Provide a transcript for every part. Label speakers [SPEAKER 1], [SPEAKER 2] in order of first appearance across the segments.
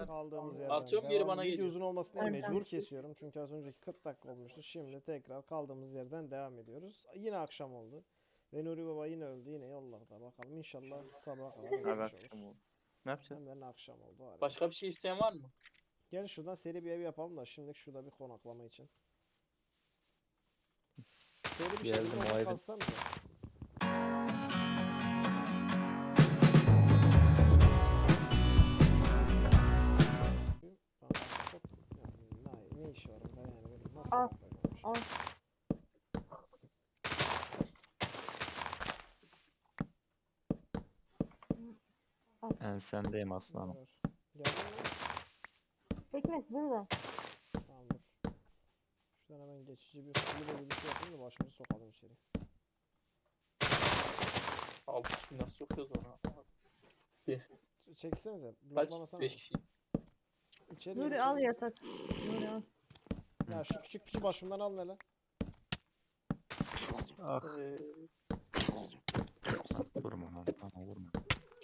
[SPEAKER 1] Alır.
[SPEAKER 2] Kaldığımız yerden.
[SPEAKER 3] Atıyorum, geri bana geliyor.
[SPEAKER 2] uzun olmasın diye
[SPEAKER 4] Aynen.
[SPEAKER 2] mecbur kesiyorum. Çünkü az önceki 40 dakika olmuştu. Şimdi tekrar kaldığımız yerden devam ediyoruz. Yine akşam oldu. Ve Nuri Baba yine öldü. Yine yollarda. Bakalım inşallah sabaha kadar
[SPEAKER 1] akşam oldu. Ne yapacağız?
[SPEAKER 2] Hemen akşam oldu. Harika.
[SPEAKER 3] Başka bir şey isteyen var mı?
[SPEAKER 2] Gel şuradan seri bir ev yapalım da şimdilik şurada bir konaklama için. Seri bir
[SPEAKER 5] Geldim,
[SPEAKER 2] şekilde
[SPEAKER 5] o
[SPEAKER 2] orada
[SPEAKER 4] Al, al.
[SPEAKER 5] Ensendeyim aslanım.
[SPEAKER 2] Dur.
[SPEAKER 4] Pekmez burada.
[SPEAKER 2] Tamam dur. Şuradan hemen geçici bir kulübe bir şey yapayım da başımızı sokalım içeri.
[SPEAKER 3] Kişi nasıl sokuyoruz ona?
[SPEAKER 2] Ç- Çeksenize.
[SPEAKER 3] Kaç?
[SPEAKER 2] Bloklamasana.
[SPEAKER 3] 5 kişi.
[SPEAKER 2] İçeri
[SPEAKER 4] Nuri al yatak. Nuri al.
[SPEAKER 2] Ya şu küçük piçi başımdan al hele.
[SPEAKER 5] Ah
[SPEAKER 3] Ee,
[SPEAKER 5] vurma lan bana vurma.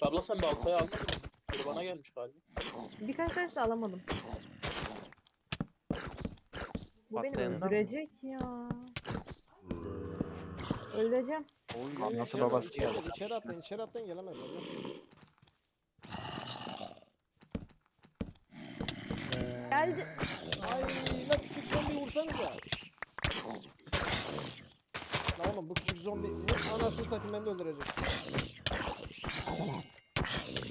[SPEAKER 3] abla sen baltayı almadın mı? Biri bana gelmiş galiba.
[SPEAKER 4] Birkaç taş da alamadım. Bu beni
[SPEAKER 1] Patlayandan mı?
[SPEAKER 4] öldürecek ya. Öleceğim.
[SPEAKER 1] Oy.
[SPEAKER 5] Nasıl
[SPEAKER 2] İçeri-
[SPEAKER 5] babası
[SPEAKER 2] içeri,
[SPEAKER 5] geldi?
[SPEAKER 2] İçeri atlayın, içeri atlayın gelemez. hadi.
[SPEAKER 4] Geldi.
[SPEAKER 2] Ay la küçük zombi vursanıza. La oğlum bu küçük zombi anasını satayım beni de öldürecek.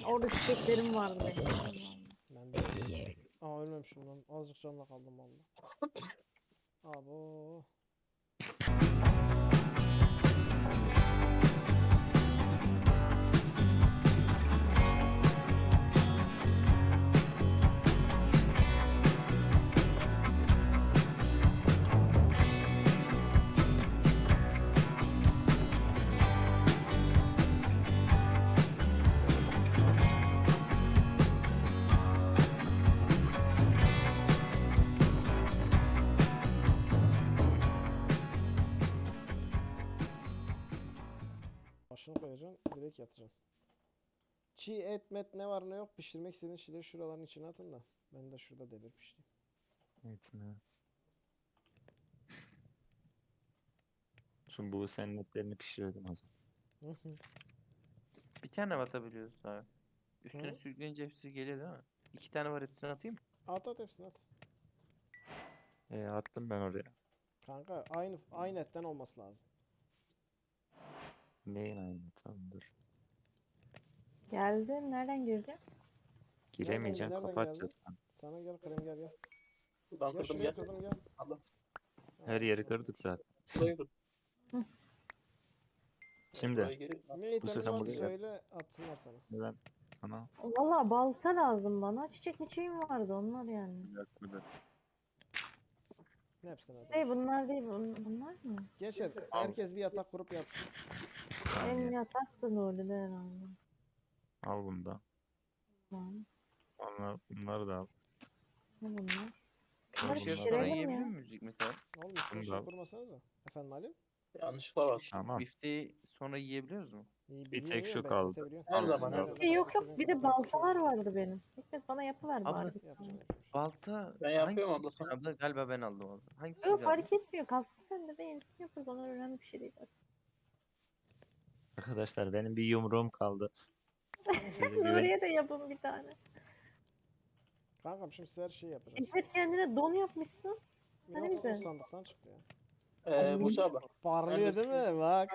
[SPEAKER 4] Orada çiçeklerim vardı.
[SPEAKER 2] Ben de. Aa ölmemişim lan. Azıcık canla kaldım valla. Abo. Çiğ et met ne var ne yok pişirmek istediğin şeyleri şuraların içine atın da. Ben de şurada demir pişireyim.
[SPEAKER 5] Etme. Şimdi bu senin etlerini pişirelim o zaman.
[SPEAKER 2] Hı hı.
[SPEAKER 1] Bir tane atabiliyoruz abi. Üstüne
[SPEAKER 2] Hı.
[SPEAKER 1] sürükleyince hepsi geliyor değil mi? İki tane var hepsini atayım mı?
[SPEAKER 2] at at hepsini at.
[SPEAKER 5] E attım ben oraya.
[SPEAKER 2] Kanka aynı aynı etten olması lazım.
[SPEAKER 5] Neyin aynı tamam dur.
[SPEAKER 4] Geldi. Nereden gireceğim?
[SPEAKER 5] Giremeyeceksin
[SPEAKER 2] nereden
[SPEAKER 5] kapatacağız.
[SPEAKER 2] Sana gel krem gel gel.
[SPEAKER 3] Ben
[SPEAKER 2] Gel
[SPEAKER 3] kırdım
[SPEAKER 2] şuraya
[SPEAKER 3] gel.
[SPEAKER 2] kırdım gel.
[SPEAKER 3] Allah.
[SPEAKER 5] Her yeri kırdık zaten.
[SPEAKER 3] Burayı.
[SPEAKER 5] Şimdi
[SPEAKER 3] geri-
[SPEAKER 2] Ne
[SPEAKER 5] sen
[SPEAKER 2] vardı
[SPEAKER 5] buraya gel.
[SPEAKER 2] söyle atsınlar sana.
[SPEAKER 5] ben sana
[SPEAKER 4] Valla balta lazım bana. Çiçek miçeğim vardı onlar yani.
[SPEAKER 5] burada
[SPEAKER 2] Ne hepsini at.
[SPEAKER 4] Hey bunlar değil bun- bunlar mı?
[SPEAKER 2] Gençler herkes bir yatak kurup yatsın.
[SPEAKER 4] Benim yatak da Nuri'de herhalde.
[SPEAKER 5] Al bunu da.
[SPEAKER 4] Tamam.
[SPEAKER 5] Onlar, bunları da al.
[SPEAKER 4] Ne bunlar?
[SPEAKER 1] Bir şey sonra
[SPEAKER 4] pişirelim
[SPEAKER 1] yiyebilir
[SPEAKER 4] ya.
[SPEAKER 1] miyiz Hikmet abi?
[SPEAKER 2] Oğlum üstüne şey
[SPEAKER 5] al.
[SPEAKER 2] kurmasanıza. Efendim Halim?
[SPEAKER 3] Yanlışlıkla bak.
[SPEAKER 5] Tamam.
[SPEAKER 1] Bifteyi sonra yiyebiliyoruz mu?
[SPEAKER 2] İyi
[SPEAKER 5] Bir
[SPEAKER 2] biliyorsun
[SPEAKER 5] tek
[SPEAKER 2] ya,
[SPEAKER 5] şu
[SPEAKER 2] belki
[SPEAKER 5] kaldı.
[SPEAKER 3] Her zaman, her zaman.
[SPEAKER 4] Şey yok yok bir de baltalar vardı benim. Hikmet bana yapıver
[SPEAKER 1] Abla,
[SPEAKER 4] bari. bir.
[SPEAKER 2] Yapacağım yapacağım.
[SPEAKER 1] Balta
[SPEAKER 3] Ben yapıyorum abla
[SPEAKER 1] hangisi?
[SPEAKER 3] sana.
[SPEAKER 1] Abla galiba ben aldım abla. Hangisi?
[SPEAKER 4] Yok fark etmiyor. Kalsın sen de ben yenisini yaparız. Onlar önemli bir şey değil.
[SPEAKER 5] Arkadaşlar benim bir yumruğum kaldı.
[SPEAKER 4] Nuriye de yapın bir tane.
[SPEAKER 2] Kankam şimdi size her şeyi yapacağız.
[SPEAKER 4] Hikmet kendine don yapmışsın. Ne
[SPEAKER 2] o
[SPEAKER 4] güzel.
[SPEAKER 2] sandıktan çıktı ya.
[SPEAKER 3] Ee, Buse abla.
[SPEAKER 2] Parlıyor değil mi? Bak.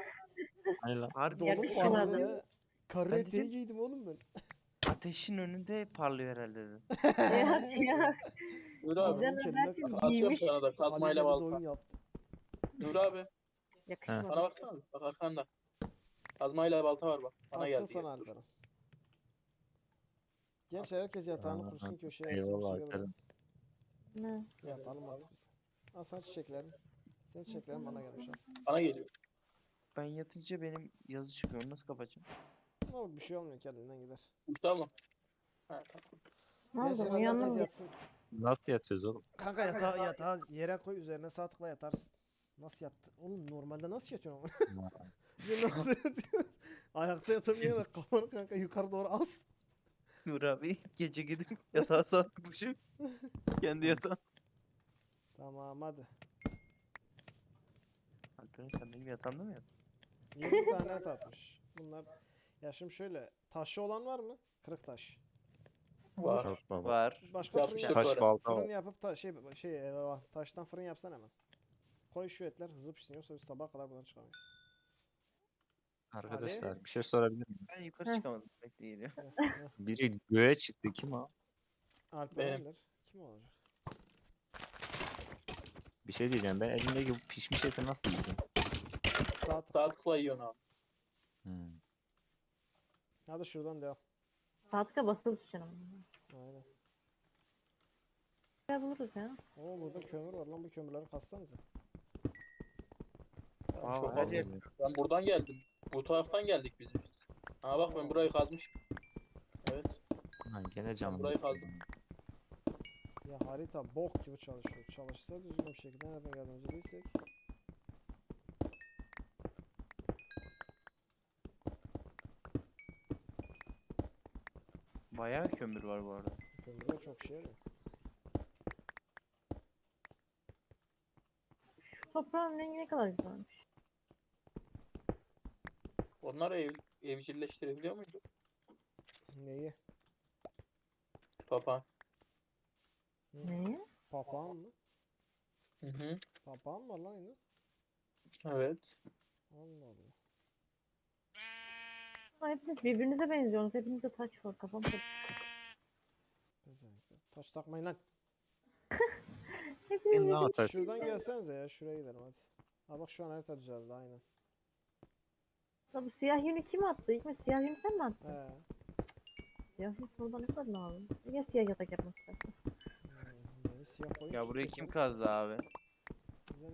[SPEAKER 5] Hayır lan.
[SPEAKER 1] Harbi
[SPEAKER 2] Dolu
[SPEAKER 4] Yakışmadı.
[SPEAKER 2] parlıyor. Karı
[SPEAKER 1] Ben
[SPEAKER 2] eteği
[SPEAKER 1] dedim-
[SPEAKER 2] giydim oğlum ben.
[SPEAKER 1] ateşin önünde parlıyor herhalde dedim.
[SPEAKER 4] ya ya.
[SPEAKER 3] Nur abi.
[SPEAKER 2] Kendine
[SPEAKER 4] habersiz
[SPEAKER 3] Atıyorum
[SPEAKER 4] giymiş.
[SPEAKER 3] sana da kazmayla
[SPEAKER 2] Kaliteli
[SPEAKER 3] balta.
[SPEAKER 2] oyun yaptı.
[SPEAKER 3] Nur abi.
[SPEAKER 4] Yakışmadı.
[SPEAKER 3] Bana baksana. Bak arkanda. Kazmayla balta var bak. Bana
[SPEAKER 2] Atsın
[SPEAKER 3] geldi.
[SPEAKER 2] sana
[SPEAKER 3] Dur.
[SPEAKER 2] Genç herkes yatağını
[SPEAKER 5] Aa,
[SPEAKER 2] kursun köşeye.
[SPEAKER 5] Eyvallah
[SPEAKER 2] kusura bakma.
[SPEAKER 5] Alperen.
[SPEAKER 4] Ne?
[SPEAKER 2] Yatalım artık biz. Al sana çiçeklerin. Senin çiçeklerin bana gelmiş ha.
[SPEAKER 3] Bana geliyor.
[SPEAKER 1] Ben yatınca benim yazı çıkıyor. Nasıl kapatacağım?
[SPEAKER 2] Ne olur bir şey olmuyor kendinden gider.
[SPEAKER 3] Buse abla. Ha, tamam.
[SPEAKER 4] Ne oldu? Uyandım
[SPEAKER 2] herkes
[SPEAKER 4] ya.
[SPEAKER 2] yatsın.
[SPEAKER 5] Nasıl yatıyoruz oğlum?
[SPEAKER 2] Kanka yatağı, yatağı yere koy üzerine sağ tıkla yatarsın. Nasıl yattı? Oğlum normalde nasıl yatıyorsun ama? Ya nasıl yatıyorsun? Ayakta yatamıyor da kafanı kanka yukarı doğru as.
[SPEAKER 1] Nur abi gece gidip yatağa saklışı. Kendi yatağı.
[SPEAKER 2] Tamam hadi.
[SPEAKER 1] Alperen sen benim yatağımda mı yattın?
[SPEAKER 2] 20 tane et atmış. Bunlar ya şimdi şöyle taşı olan var mı? Kırık taş.
[SPEAKER 3] Var.
[SPEAKER 5] Yok baba.
[SPEAKER 1] Var.
[SPEAKER 2] Başka fırın,
[SPEAKER 3] Yapıştır
[SPEAKER 2] yap-
[SPEAKER 5] Taş
[SPEAKER 3] sonra.
[SPEAKER 5] balta
[SPEAKER 2] fırın
[SPEAKER 5] var.
[SPEAKER 2] yapıp ta şey şey taştan fırın yapsan hemen. Koy şu etler hızlı pişsin yoksa biz sabaha kadar buradan çıkamayız.
[SPEAKER 5] Arkadaşlar bir şey sorabilir miyim?
[SPEAKER 1] Ben yukarı
[SPEAKER 4] Heh.
[SPEAKER 1] çıkamadım. Bekle geliyor.
[SPEAKER 5] Biri göğe çıktı kim o?
[SPEAKER 2] Alperen'dir. Kim olacak?
[SPEAKER 5] Bir şey diyeceğim ben elimdeki bu pişmiş eti nasıl yiyeceğim?
[SPEAKER 2] Sağ.
[SPEAKER 3] Sağ tıkla yiyorsun abi.
[SPEAKER 5] Hmm.
[SPEAKER 2] Hadi şuradan devam.
[SPEAKER 4] Saatke basılı tutacaksın ama.
[SPEAKER 2] Aynen.
[SPEAKER 4] Ya buluruz ya.
[SPEAKER 2] Oo burada kömür var lan bu kömürleri kassanıza.
[SPEAKER 3] Ben,
[SPEAKER 1] Aa,
[SPEAKER 3] çok
[SPEAKER 1] her yer-
[SPEAKER 3] ben buradan geldim. Bu taraftan geldik biz. Ha bak ben burayı kazmışım. Evet.
[SPEAKER 5] Lan gene canım.
[SPEAKER 3] burayı
[SPEAKER 5] yok.
[SPEAKER 3] kazdım.
[SPEAKER 2] Ya harita bok gibi çalışıyor. Çalışsa düzgün bir şekilde nereden geldiğimizi bilsek.
[SPEAKER 1] Bayağı kömür var bu arada.
[SPEAKER 2] Kömürde çok şey yarıyor.
[SPEAKER 4] Şu toprağın rengi ne kadar güzelmiş.
[SPEAKER 3] Onlar ev, evcilleştirebiliyor muydu?
[SPEAKER 2] Neyi?
[SPEAKER 3] Papa.
[SPEAKER 4] Neyi?
[SPEAKER 2] Papağan mı?
[SPEAKER 3] Hı hı.
[SPEAKER 2] Papağan var lan yine.
[SPEAKER 3] Evet.
[SPEAKER 2] Allah Allah.
[SPEAKER 4] Ama hepiniz birbirinize benziyorsunuz. Hepinizde taç var. Kafam karışık.
[SPEAKER 2] Pezevenkler. Taş takmayın lan.
[SPEAKER 4] Hepiniz
[SPEAKER 5] taş?
[SPEAKER 2] Şuradan gelsenize ya şuraya gidelim hadi. Ha bak şu an harita düzeldi aynen.
[SPEAKER 4] Ya bu siyah yünü kim attı? İlk mi siyah yünü sen mi attın?
[SPEAKER 2] He.
[SPEAKER 4] Siyah yünü burada ne kadar lazım? Ya siyah yatak yapmak
[SPEAKER 2] siyah koyun
[SPEAKER 1] Ya burayı kim kazdı abi?
[SPEAKER 2] Bizden.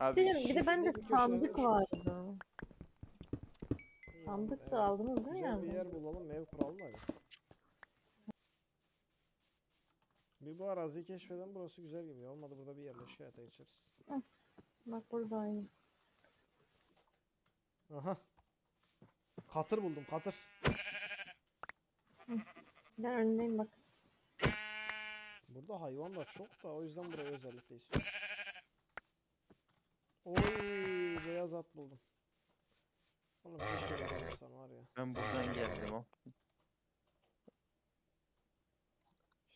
[SPEAKER 1] Abi
[SPEAKER 4] Şey bir de bende
[SPEAKER 2] bir
[SPEAKER 4] sandık vardı. Sandık da aldınız değil mi
[SPEAKER 2] Güzel bir
[SPEAKER 4] yani?
[SPEAKER 2] yer bulalım ev kuralım hadi. Bir bu araziyi keşfeden burası güzel gibi. Olmadı burada bir yerleşik hayata geçeriz.
[SPEAKER 4] Bak burada aynı.
[SPEAKER 2] Aha. Katır buldum katır.
[SPEAKER 4] Ben önündeyim bak.
[SPEAKER 2] Burada hayvan da çok da o yüzden burayı özellikle istiyorum. Oy beyaz at buldum. Oğlum keşke yapamasan var ya.
[SPEAKER 1] Ben buradan geldim o.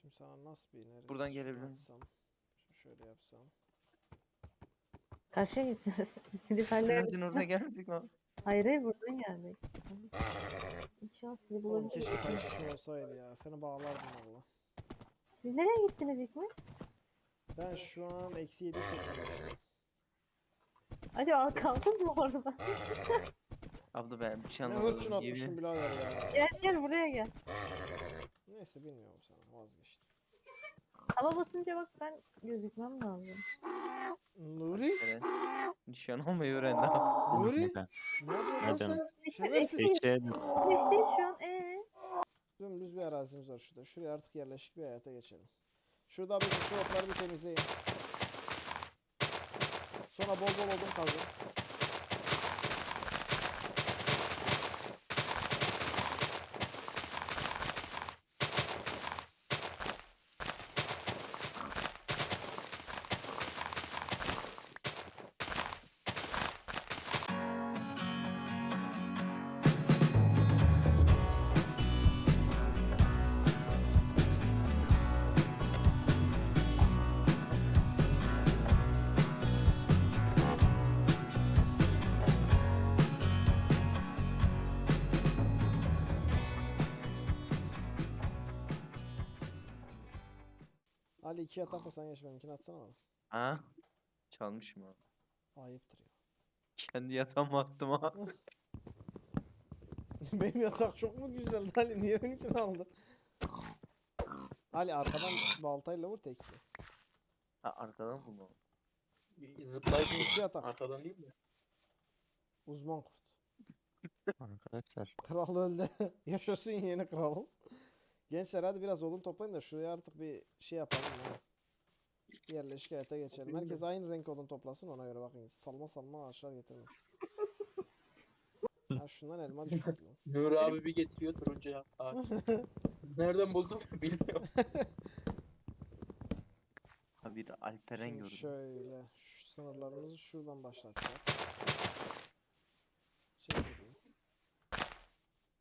[SPEAKER 2] Şimdi sana nasıl bir ineriz?
[SPEAKER 1] Buradan
[SPEAKER 2] Şunu
[SPEAKER 1] gelebilir miyim?
[SPEAKER 2] açsam, şu Şöyle yapsam.
[SPEAKER 4] Karşıya geçiyoruz. Gidip hallederiz.
[SPEAKER 1] zaten orada gelmedik mi?
[SPEAKER 4] Hayır hayır buradan geldik. İnşallah sizi
[SPEAKER 2] Oğlum
[SPEAKER 4] bulabiliriz.
[SPEAKER 2] keşke taş olsaydı ya. Seni bağlardım valla.
[SPEAKER 4] Siz nereye gittiniz ilk mi?
[SPEAKER 2] Ben şu an eksi 785'teyim.
[SPEAKER 4] Acaba kaldın mı orada?
[SPEAKER 1] Abla ben bir şey
[SPEAKER 2] Ne
[SPEAKER 1] anlamadım.
[SPEAKER 2] hırçın
[SPEAKER 1] yemin
[SPEAKER 2] atmışım birader ya.
[SPEAKER 4] Gel gel buraya gel.
[SPEAKER 2] Neyse bilmiyorum sana vazgeçtim.
[SPEAKER 4] Hava basınca bak ben gözükmem lazım.
[SPEAKER 2] Nuri?
[SPEAKER 1] ederim. Nişan olmayı öğrendi.
[SPEAKER 2] Nuri?
[SPEAKER 5] Neden?
[SPEAKER 2] Ne yapıyorsun sen?
[SPEAKER 4] İşte
[SPEAKER 2] Şerefsiz.
[SPEAKER 5] Eşeğe
[SPEAKER 4] beşteyiz şu an. Ee?
[SPEAKER 2] Dümdüz bir arazimiz var şurada. Şuraya artık yerleşik bir hayata geçelim. Şurada bir şu otları bir temizleyin. Sonra bol bol odun kazın. Ali iki yatak da sen geç benimkini atsana bana.
[SPEAKER 1] Ha? Çalmışım abi.
[SPEAKER 2] Ayıptır ya.
[SPEAKER 1] Kendi yatağıma attım ha.
[SPEAKER 2] Benim yatak çok mu güzeldi Ali? Niye benimkini aldın? Ali arkadan baltayla vur tekli.
[SPEAKER 1] Ha arkadan bulma.
[SPEAKER 3] Zıplayıp
[SPEAKER 2] İki yatak.
[SPEAKER 3] arkadan değil mi?
[SPEAKER 2] Uzman kurt.
[SPEAKER 5] Arkadaşlar
[SPEAKER 2] Kral öldü. Yaşasın yeni kralım. Gençler hadi biraz odun toplayın da şuraya artık bir şey yapalım ya. Yerleşik hayata geçelim. Herkes aynı renk odun toplasın ona göre bakın. Salma salma ağaçlar getirme. Ha şundan elma lan.
[SPEAKER 3] Nur abi bir getiriyor turuncu ağaç. Nereden buldun bilmiyorum.
[SPEAKER 1] Ha bir de Alperen
[SPEAKER 2] Şimdi
[SPEAKER 1] gördüm.
[SPEAKER 2] şöyle şu sınırlarımızı şuradan başlatacak. Çekileyim.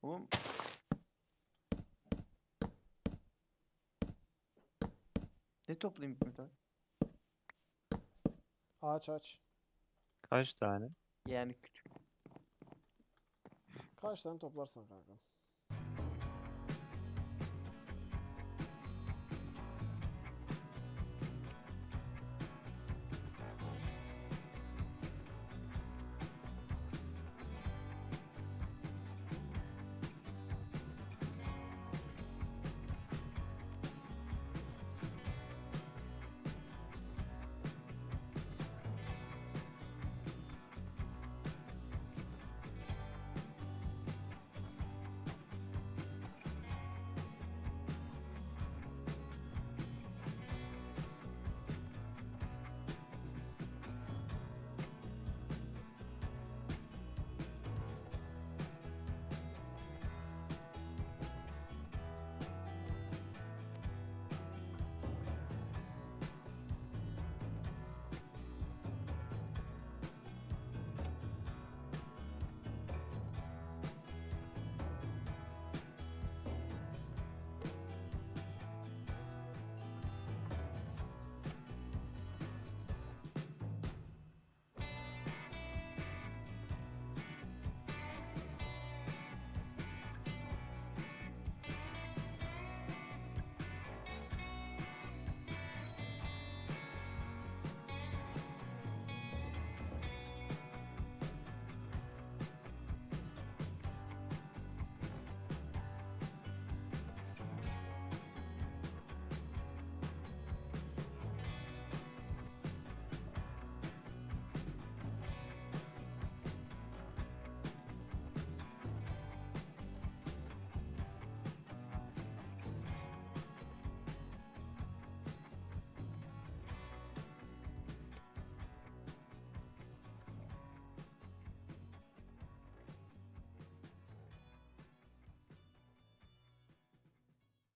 [SPEAKER 1] Oğlum ne toplayayım Hikmet abi?
[SPEAKER 2] Ağaç aç.
[SPEAKER 5] Kaç tane?
[SPEAKER 1] Yani küçük.
[SPEAKER 2] Kaç tane toplarsan kanka.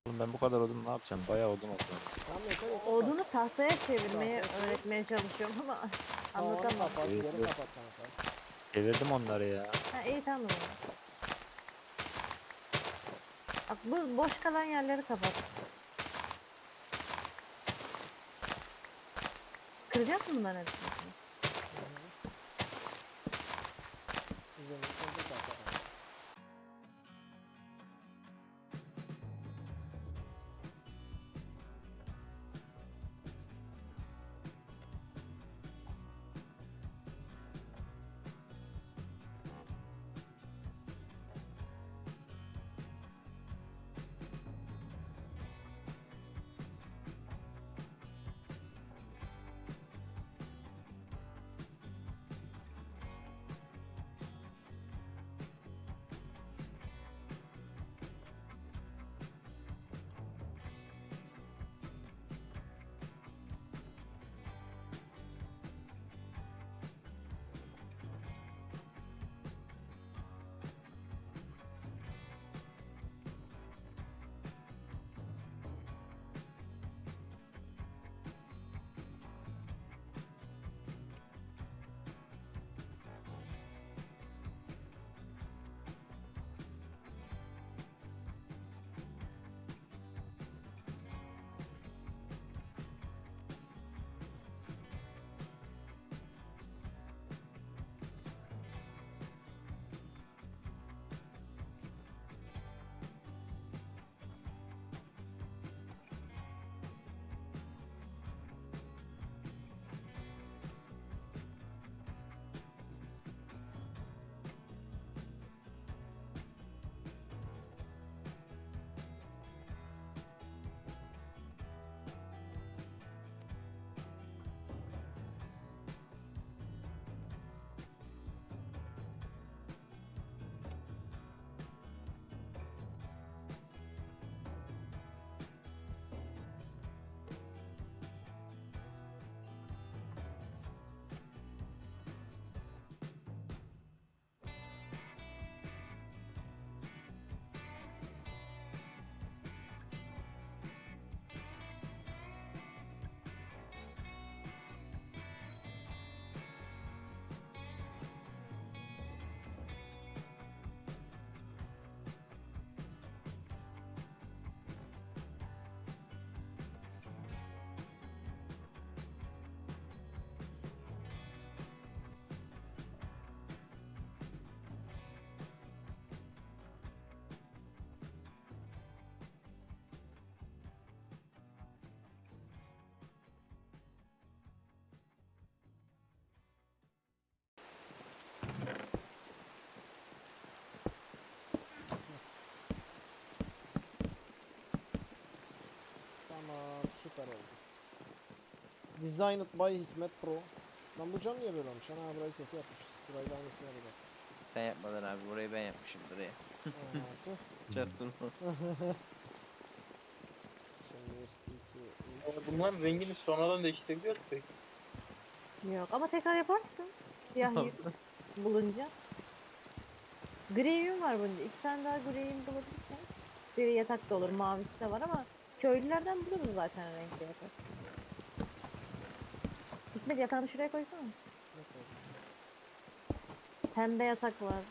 [SPEAKER 5] Oğlum ben bu kadar odun ne yapacağım? Bayağı odun oldu.
[SPEAKER 4] Odunu tahtaya çevirmeyi
[SPEAKER 2] Tahtaya
[SPEAKER 4] öğretmeye çalışıyorum ama
[SPEAKER 2] Tamam, onu
[SPEAKER 4] anlatamam.
[SPEAKER 2] kapat,
[SPEAKER 5] Evet,
[SPEAKER 2] geri
[SPEAKER 5] evet.
[SPEAKER 2] kapat kanka.
[SPEAKER 5] Çevirdim onları ya.
[SPEAKER 4] Ha iyi tamam. o zaman. Bak bu boş kalan yerleri kapat. Kıracak mı bunların hepsini?
[SPEAKER 2] Designed by Hikmet Pro. Lan bu cam niye böyle olmuş? Ana burayı kötü yapmışız. Burayı da aynısını yapacak.
[SPEAKER 1] Sen yapmadın abi. Burayı ben yapmışımdır ya.
[SPEAKER 2] Aa, tüh.
[SPEAKER 1] Çarptın mı?
[SPEAKER 2] Şimdi 1, 2, 3.
[SPEAKER 3] Yani bunların rengini sonradan değiştirebiliyoruz peki.
[SPEAKER 4] Yok ama tekrar yaparsın. Siyah bulunca. Gri yün var bunda. İki tane daha gri yün bulabilirsen. Gri yatak da olur. Mavisi de var ama köylülerden buluruz zaten renkli yatak. Hikmet yatağını şuraya koysana. Pembe yatak var.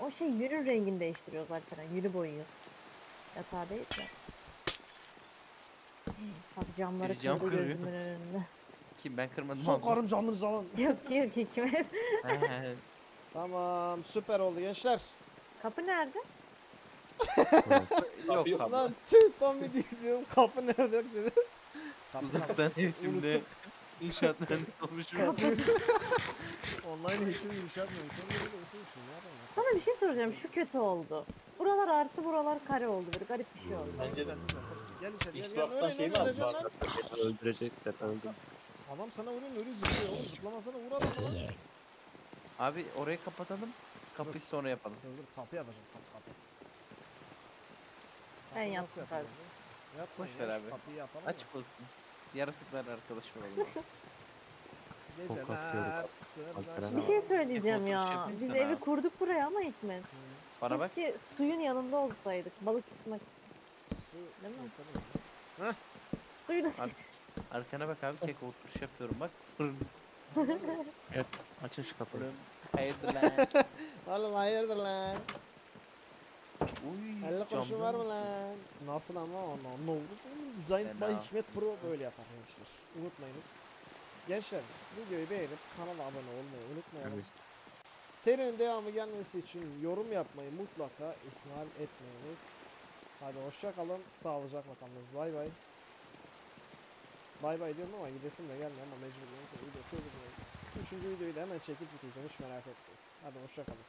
[SPEAKER 4] O şey yünün rengini değiştiriyor zaten. Yünü boyuyor. Yatağı değil de. Bak camları
[SPEAKER 1] Biri cam
[SPEAKER 4] kırdı
[SPEAKER 1] kırıyor.
[SPEAKER 4] gözümün önünde.
[SPEAKER 1] Kim ben kırmadım abla.
[SPEAKER 2] Sokarım camınızı alın.
[SPEAKER 4] Yok yok Hikmet.
[SPEAKER 1] He,
[SPEAKER 2] Tamam süper oldu gençler.
[SPEAKER 4] Kapı nerede?
[SPEAKER 1] Yok
[SPEAKER 3] Yok.
[SPEAKER 2] Lan tüh tam bir diyorum kapı nerede dedi. Kapı
[SPEAKER 1] Uzaktan eğitimde inşaat mühendisi olmuşum.
[SPEAKER 2] Online eğitim inşaat mühendisi. Yapayım?
[SPEAKER 4] Sana bir şey soracağım. Şu kötü oldu. Buralar artı buralar kare oldu. Bir garip bir şey oldu.
[SPEAKER 3] Bence de.
[SPEAKER 2] Gel içeri gel gel.
[SPEAKER 3] şey mi
[SPEAKER 2] öleceksin lan.
[SPEAKER 5] Öldürecekler öldüm.
[SPEAKER 2] Adam sana vuruyor öyle zıplıyor oğlum zıplamasana vur adamı lan.
[SPEAKER 1] Abi orayı kapatalım. Kapıyı sonra yapalım.
[SPEAKER 2] Dur dur kapı yapacağım kapı kapı.
[SPEAKER 4] Ben yaptım
[SPEAKER 2] ya? Yapma
[SPEAKER 1] Boş
[SPEAKER 2] ya,
[SPEAKER 1] ver
[SPEAKER 2] şu
[SPEAKER 1] abi.
[SPEAKER 2] Kapıyı yapalım. da.
[SPEAKER 1] Açık olsun. Yaratıklar arkadaş olalım.
[SPEAKER 2] Geceler sırdaş-
[SPEAKER 5] Alperen
[SPEAKER 4] Bir şey söyleyeceğim ya.
[SPEAKER 1] yapayım
[SPEAKER 4] Biz
[SPEAKER 1] sana
[SPEAKER 4] evi kurduk buraya ama Hikmet.
[SPEAKER 1] Bana bak.
[SPEAKER 4] Keşke suyun yanında olsaydık. Balık tutmak için.
[SPEAKER 2] Su
[SPEAKER 4] Değil mi?
[SPEAKER 2] yakalım.
[SPEAKER 4] Suyu nasıl
[SPEAKER 1] Abi, Arkana bak abi tek oturuş yapıyorum bak. Fırın.
[SPEAKER 5] Açın şu kapıyı.
[SPEAKER 1] Hayırdır lan.
[SPEAKER 2] Oğlum hayırdır lan?
[SPEAKER 1] Uy.
[SPEAKER 2] 50 kurşun
[SPEAKER 1] camdan-
[SPEAKER 2] var mı lan? Nasıl ama onu ne oldu? Design by. Hikmet Pro böyle yapar gençler. Unutmayınız. Gençler videoyu beğenip kanala abone olmayı unutmayalım.
[SPEAKER 5] Evet.
[SPEAKER 2] Serinin devamı gelmesi için yorum yapmayı mutlaka ihmal etmeyiniz. Hadi hoşça kalın. Sağlıcakla kalınız. Bay bay. Bay bay diyorum ama gidesim de gelmiyor ama mecbur. Oldu. Üçüncü videoyu da hemen çekip bitireceğim. Hiç merak etmeyin. Hadi hoşça kalın.